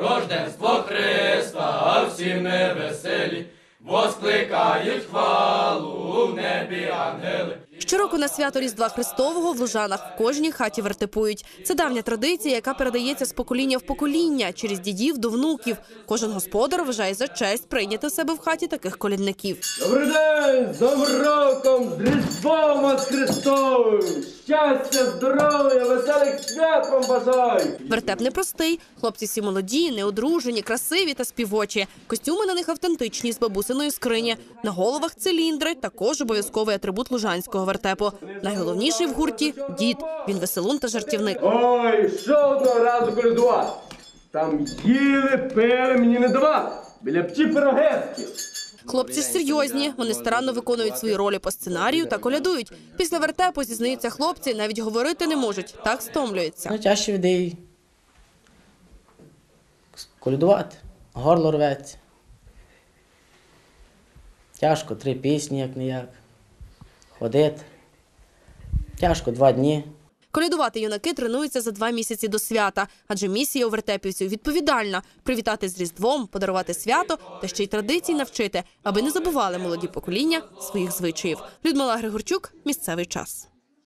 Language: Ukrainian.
рождество Христа, а всі ми веселі, воскликають хвалу в небі ангели. Щороку на свято Різдва Христового в Лужанах в кожній хаті вертепують. Це давня традиція, яка передається з покоління в покоління через дідів до внуків. Кожен господар вважає за честь прийняти в себе в хаті таких колідників. Добрий день! З Новим роком! З Вас Христовим! Щастя, здоров'я, веселих свят вам бажаю! Вертеп непростий. Хлопці всі молоді, неодружені, красиві та співочі. Костюми на них автентичні з бабусиної скрині. На головах циліндри також обов'язковий атрибут лужанського вертепу. Найголовніший в гурті дід. Він веселун та жартівник. Ой, що одного разу колядувати? Там їли, пили, мені не давали. Біля пчі пирогетки. Хлопці серйозні. Вони старанно виконують свої ролі по сценарію та колядують. Після вертепу зізнаються хлопці, навіть говорити не можуть. Так стомлюються. Найтяжче людей колядувати, горло рветься. Тяжко три пісні, як не як. Ходити. Тяжко два дні. Колядувати юнаки тренуються за два місяці до свята, адже місія вертепівців відповідальна привітати з різдвом, подарувати свято та ще й традицій навчити, аби не забували молоді покоління своїх звичаїв. Людмила Григорчук, місцевий час.